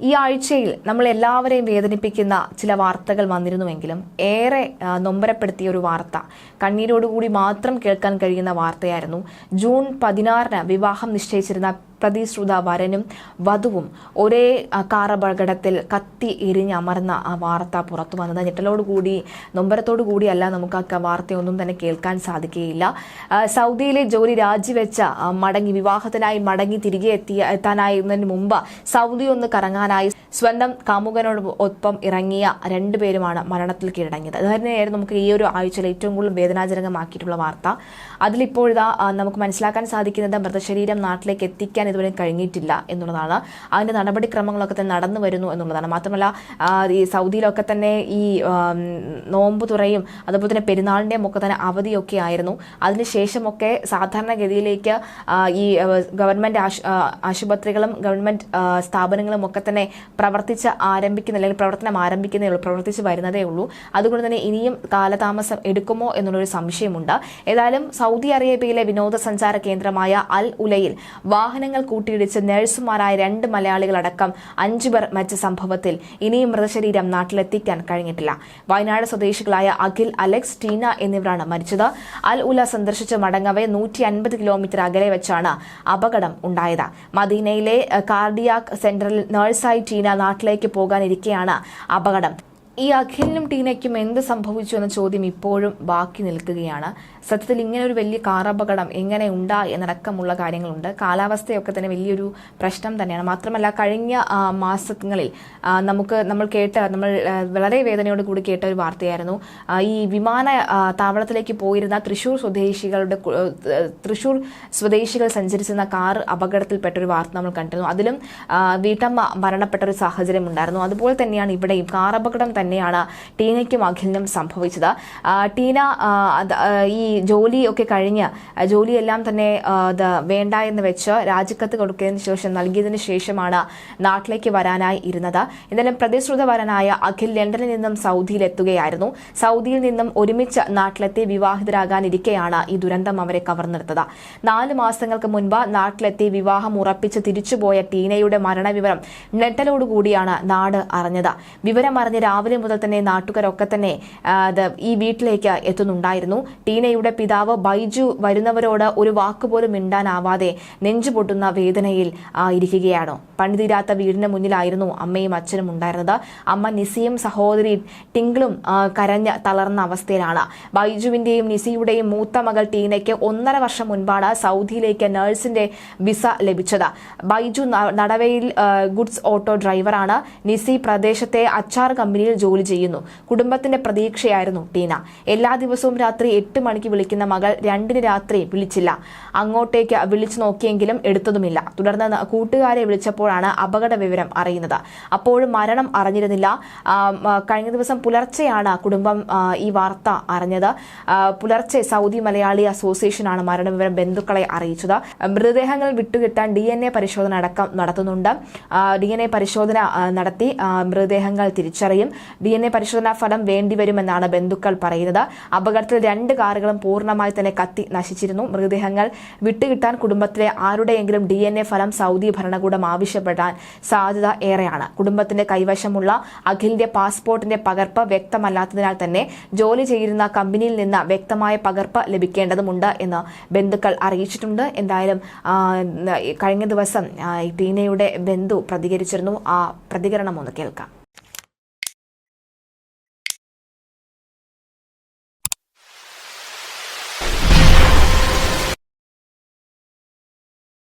ഈ ആഴ്ചയിൽ നമ്മൾ എല്ലാവരെയും വേദനിപ്പിക്കുന്ന ചില വാർത്തകൾ വന്നിരുന്നുവെങ്കിലും ഏറെ നൊമ്പരപ്പെടുത്തിയ ഒരു വാർത്ത കണ്ണീരോടുകൂടി മാത്രം കേൾക്കാൻ കഴിയുന്ന വാർത്തയായിരുന്നു. ജൂൺ പതിനാറിന് വിവാഹം നിശ്ചയിച്ചിരുന്ന പ്രതിശ്രുത വരനും വധുവും ഒരേ കാറപകടത്തിൽ കത്തി എരിഞ്ഞമർന്ന ആ വാർത്ത പുറത്തു വന്നത്. ഞെട്ടലോടുകൂടി നൊമ്പരത്തോടു കൂടിയല്ല നമുക്ക് ആ വാർത്തയൊന്നും തന്നെ കേൾക്കാൻ സാധിക്കുകയില്ല. സൗദിയിലെ ജോലി രാജിവെച്ച മടങ്ങി വിവാഹത്തിനായി മടങ്ങി തിരികെ എത്തിയ എത്താനായിരുന്നതിന് മുമ്പ് സൗദി ഒന്ന് കറങ്ങാനായി സ്വന്തം കാമുകനോട് ഒപ്പം ഇറങ്ങിയ രണ്ടുപേരുമാണ് മരണത്തിൽ കീഴടങ്ങിയത്. അത് തന്നെയായിരുന്നു നമുക്ക് ഈ ഒരു ആഴ്ചയിൽ ഏറ്റവും കൂടുതൽ വേദനാജനകമാക്കിയിട്ടുള്ള വാർത്ത. അതിലിപ്പോൾ ഇതാ നമുക്ക് മനസ്സിലാക്കാൻ സാധിക്കുന്നത് മൃതശരീരം നാട്ടിലേക്ക് എത്തിക്കാൻ ഇതുവരെ കഴിഞ്ഞിട്ടില്ല എന്നുള്ളതാണ്. അതിന്റെ നടപടിക്രമങ്ങളൊക്കെ തന്നെ നടന്നു വരുന്നു എന്നുള്ളതാണ്. മാത്രമല്ല ഈ സൗദിയിലൊക്കെ തന്നെ ഈ നോമ്പ് തുറയും അതുപോലെ തന്നെ പെരുന്നാളിന്റെയും ഒക്കെ തന്നെ അവധിയൊക്കെ ആയിരുന്നു. അതിനുശേഷമൊക്കെ സാധാരണഗതിയിലേക്ക് ഈ ഗവൺമെന്റ് ആശുപത്രികളും ഗവൺമെന്റ് സ്ഥാപനങ്ങളും ഒക്കെ തന്നെ പ്രവർത്തിച്ച് ആരംഭിക്കുന്ന അല്ലെങ്കിൽ പ്രവർത്തനം ആരംഭിക്കുന്നേ ഉള്ളൂ പ്രവർത്തിച്ച് വരുന്നതേ ഉള്ളൂ. അതുകൊണ്ട് തന്നെ ഇനിയും കാലതാമസം എടുക്കുമോ എന്നുള്ളൊരു സംശയമുണ്ട്. ഏതായാലും സൗദി അറേബ്യയിലെ വിനോദസഞ്ചാര കേന്ദ്രമായ അൽ ഉലയിൽ വാഹനങ്ങൾ കൂട്ടിയിടിച്ച് നഴ്സുമാരായ രണ്ട് മലയാളികളടക്കം അഞ്ചു പേർ മരിച്ച സംഭവത്തിൽ ഇനിയും മൃതശരീരം നാട്ടിലെത്തിക്കാൻ കഴിഞ്ഞിട്ടില്ല. വയനാട് സ്വദേശികളായ അഖിൽ അലക്സ് ടീന എന്നിവരാണ് മരിച്ചത്. അൽ ഉല സന്ദർശിച്ച് മടങ്ങവെ നൂറ്റി അൻപത് കിലോമീറ്റർ അകലെ വെച്ചാണ് അപകടം ഉണ്ടായത്. മദീനയിലെ കാർഡിയാക് സെന്ററിൽ നഴ്സായി ടീന നാട്ടിലേക്ക് പോകാനിരിക്കെയാണ് അപകടം. ഈ അഖിലിനും ടീനയ്ക്കും എന്ത് സംഭവിച്ചു എന്ന ചോദ്യം ഇപ്പോഴും ബാക്കി നിൽക്കുകയാണ്. സത്യത്തിൽ ഇങ്ങനെ ഒരു വലിയ കാർ അപകടം എങ്ങനെ ഉണ്ടായി എന്നടക്കമുള്ള കാര്യങ്ങളുണ്ട്. കാലാവസ്ഥയൊക്കെ തന്നെ വലിയൊരു പ്രശ്നം തന്നെയാണ്. മാത്രമല്ല കഴിഞ്ഞ മാസങ്ങളിൽ നമുക്ക് നമ്മൾ കേട്ട നമ്മൾ വളരെ വേദനയോട് കൂടി കേട്ട ഒരു വാർത്തയായിരുന്നു. ഈ വിമാന താവളത്തിലേക്ക് പോയിരുന്ന തൃശൂർ സ്വദേശികളുടെ തൃശൂർ സ്വദേശികൾ സഞ്ചരിച്ചിരുന്ന കാർ അപകടത്തിൽപ്പെട്ട ഒരു വാർത്ത നമ്മൾ കണ്ടിരുന്നു. അതിലും വീട്ടമ്മ മരണപ്പെട്ട ഒരു സാഹചര്യം ഉണ്ടായിരുന്നു അതുപോലെ തന്നെയാണ് ഇവിടെയും കാർ അപകടം തന്നെയാണ് ടീനയ്ക്കും അഖിലിനും സംഭവിച്ചത്. ടീന ഈ ജോലി ഒക്കെ കഴിഞ്ഞ് ജോലിയെല്ലാം തന്നെ വേണ്ട എന്ന് വെച്ച് രാജിക്കത്ത് കൊടുത്തതിന് ശേഷം നൽകിയതിന് ശേഷമാണ് നാട്ടിലേക്ക് വരാനായി ഇരുന്നത്. എന്തായാലും പ്രതിശ്രുതവരനായ അഖിൽ ലണ്ടനിൽ നിന്നും സൗദിയിൽ എത്തുകയായിരുന്നു സൗദിയിൽ നിന്നും ഒരുമിച്ച് നാട്ടിലെത്തി വിവാഹിതരാകാനിരിക്കെയാണ് ഈ ദുരന്തം അവരെ കവർന്നെടുത്തത്. നാല് മാസങ്ങൾക്ക് മുൻപ് നാട്ടിലെത്തി വിവാഹം ഉറപ്പിച്ച് തിരിച്ചുപോയ ടീനയുടെ മരണവിവരം ഞെട്ടലോടുകൂടിയാണ് നാട് അറിഞ്ഞത്. വിവരം അറിഞ്ഞ് രാവിലെ മുതൽ തന്നെ നാട്ടുകാരൊക്കെ തന്നെ ഈ വീട്ടിലേക്ക് എത്തുന്നുണ്ടായിരുന്നു. ടീനയുടെ പിതാവ് ബൈജു വരുന്നവരോട് ഒരു വാക്കുപോലും മിണ്ടാനാവാതെ നെഞ്ചുപൊട്ടുന്ന വേദനയിൽ ഇരിക്കുകയാണ്. പണിതീരാത്ത വീടിന് മുന്നിലായിരുന്നു അമ്മയും അച്ഛനും ഉണ്ടായിരുന്നത്. അമ്മ നിസിയും സഹോദരി ടിങ്കിളും കരഞ്ഞ് തളർന്ന അവസ്ഥയിലാണ്. ബൈജുവിന്റെയും നിസിയുടെയും മൂത്ത മകൾ ടീനയ്ക്ക് ഒന്നര വർഷം മുൻപാണ് സൗദിയിലേക്ക് നഴ്സിന്റെ വിസ ലഭിച്ചത്. ബൈജു നടവയിൽ ഗുഡ്സ് ഓട്ടോ ഡ്രൈവറാണ്. നിസി പ്രദേശത്തെ അച്ചാർ കമ്പനിയിൽ ജോലി ചെയ്യുന്നു. കുടുംബത്തിന്റെ പ്രതീക്ഷയായിരുന്നു ടീന. എല്ലാ ദിവസവും രാത്രി എട്ട് മണിക്ക് വിളിക്കുന്ന മകൾ രണ്ടിന് രാത്രി വിളിച്ചില്ല. അങ്ങോട്ടേക്ക് വിളിച്ചു നോക്കിയെങ്കിലും എടുത്തതുമില്ല. തുടർന്ന് കൂട്ടുകാരെ വിളിച്ചപ്പോഴാണ് അപകട വിവരം അറിയുന്നത്. അപ്പോഴും മരണം അറിഞ്ഞിരുന്നില്ല. കഴിഞ്ഞ ദിവസം പുലർച്ചെയാണ് കുടുംബം ഈ വാർത്ത അറിഞ്ഞത്. പുലർച്ചെ സൗദി മലയാളി അസോസിയേഷനാണ് മരണവിവരം ബന്ധുക്കളെ അറിയിച്ചത്. മൃതദേഹങ്ങൾ വിട്ടുകിട്ടാൻ ഡി എൻ എ പരിശോധന അടക്കം നടത്തുന്നുണ്ട്. ഡി എൻ എ പരിശോധന നടത്തി. മൃതദേഹങ്ങൾ തിരിച്ചറിയും. ഡി എൻ എ പരിശോധനാ ഫലം വേണ്ടിവരുമെന്നാണ് ബന്ധുക്കൾ പറയുന്നത്. അപകടത്തിൽ രണ്ട് കാറുകളും പൂർണമായി തന്നെ കത്തി നശിച്ചിരുന്നു. മൃതദേഹങ്ങൾ വിട്ടുകിട്ടാൻ കുടുംബത്തിലെ ആരുടെയെങ്കിലും ഡി എൻ എ ഫലം സൗദി ഭരണകൂടം ആവശ്യപ്പെടാൻ സാധ്യത ഏറെയാണ്. കുടുംബത്തിന്റെ കൈവശമുള്ള അഖിലിന്റെ പാസ്പോർട്ടിന്റെ പകർപ്പ് വ്യക്തമല്ലാത്തതിനാൽ തന്നെ ജോലി ചെയ്യുന്ന കമ്പനിയിൽ നിന്ന് വ്യക്തമായ പകർപ്പ് ലഭിക്കേണ്ടതുണ്ട് എന്ന് ബന്ധുക്കൾ അറിയിച്ചിട്ടുണ്ട്. എന്തായാലും കഴിഞ്ഞ ദിവസം ടീനയുടെ ബന്ധു പ്രതികരിച്ചിരുന്നു. ആ പ്രതികരണം ഒന്ന് കേൾക്കാം.